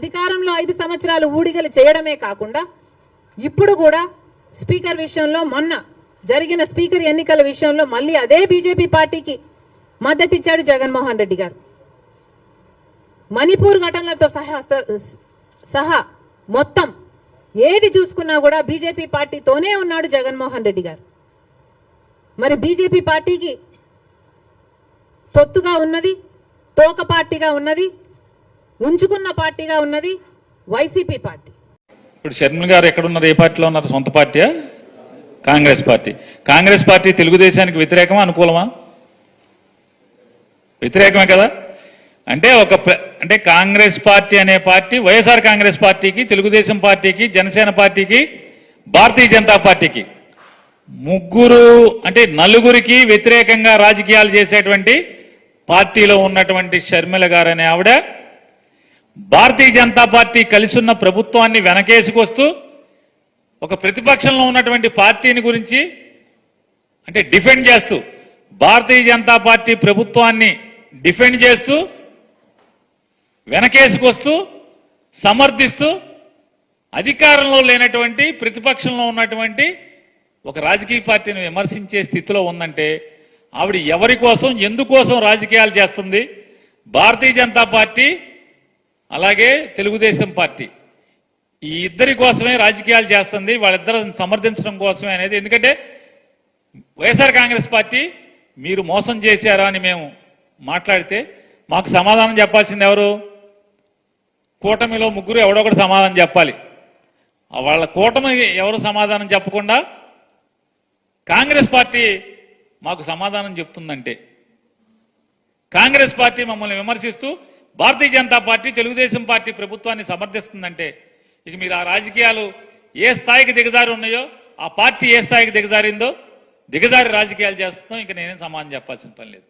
అధికారంలో ఐదు సంవత్సరాలు ఊడిగలు చేయడమే కాకుండా ఇప్పుడు కూడా స్పీకర్ విషయంలో మొన్న జరిగిన స్పీకర్ ఎన్నికల విషయంలో మళ్ళీ అదే బీజేపీ పార్టీకి మద్దతిచ్చాడు జగన్మోహన్ రెడ్డి గారు. మణిపూర్ ఘటనలతో సహా సహా మొత్తం ఏది చూసుకున్నా కూడా బీజేపీ పార్టీతోనే ఉన్నాడు జగన్మోహన్ రెడ్డి గారు. మరి బీజేపీ పార్టీకి తొత్తుగా ఉన్నది తోక పార్టీగా ఉన్నది ఉంచుకున్న పార్టీగా ఉన్నది వైసీపీ పార్టీ. ఇప్పుడు షర్మిల గారు ఎక్కడున్నారు? ఏ పార్టీలో ఉన్నారు? సొంత పార్టీయా? కాంగ్రెస్ పార్టీ. కాంగ్రెస్ పార్టీ తెలుగుదేశానికి వ్యతిరేకమా? అనుకూలమా? వ్యతిరేకమే కదా? అంటే ఒక అంటే కాంగ్రెస్ పార్టీ అనే పార్టీ వైఎస్ఆర్ కాంగ్రెస్ పార్టీకి తెలుగుదేశం పార్టీకి జనసేన పార్టీకి భారతీయ జనతా పార్టీకి. ముగ్గురు అంటే నలుగురికి వ్యతిరేకంగా రాజకీయాలు చేసేటువంటి పార్టీలో ఉన్నటువంటి షర్మిల గారు అనే ఆవిడ భారతీయ జనతా పార్టీ కలిసి ఉన్న ప్రభుత్వాన్ని వెనకేసుకొస్తూ ఒక ప్రతిపక్షంలో ఉన్నటువంటి పార్టీని గురించి అంటే డిఫెండ్ చేస్తూ భారతీయ జనతా పార్టీ ప్రభుత్వాన్ని డిఫెండ్ చేస్తూ వెనకేసుకొస్తూ సమర్థిస్తూ అధికారంలో లేనటువంటి ప్రతిపక్షంలో ఉన్నటువంటి ఒక రాజకీయ పార్టీని విమర్శించే స్థితిలో ఉందంటే ఆవిడ ఎవరి కోసం ఎందుకోసం రాజకీయాలు చేస్తుంది? భారతీయ జనతా పార్టీ అలాగే తెలుగుదేశం పార్టీ. ఈ ఇద్దరి కోసమే రాజకీయాలు చేస్తుంది వాళ్ళిద్దరిని సమర్థించడం కోసమే అనేది. ఎందుకంటే వైఎస్ఆర్ కాంగ్రెస్ పార్టీ మీరు మోసం చేశారా అని మేము మాట్లాడితే మాకు సమాధానం చెప్పాల్సింది ఎవరు? కూటమిలో ముగ్గురు ఎవడో ఒకటి సమాధానం చెప్పాలి. వాళ్ళ కూటమి ఎవరు సమాధానం చెప్పకుండా కాంగ్రెస్ పార్టీ మాకు సమాధానం చెప్తుందంటే. కాంగ్రెస్ పార్టీ మమ్మల్ని విమర్శిస్తూ భారతీయ జనతా పార్టీ తెలుగుదేశం పార్టీ ప్రభుత్వాన్ని సమర్థిస్తుందంటే ఇక మీరు ఆ రాజకీయాలు ఏ స్థాయికి దిగజారి ఉన్నాయో ఆ పార్టీ ఏ స్థాయికి దిగజారిందో దిగజారి రాజకీయాలు చేస్తాం ఇంక నేనేం సమాధానం చెప్పాల్సిన పని లేదు.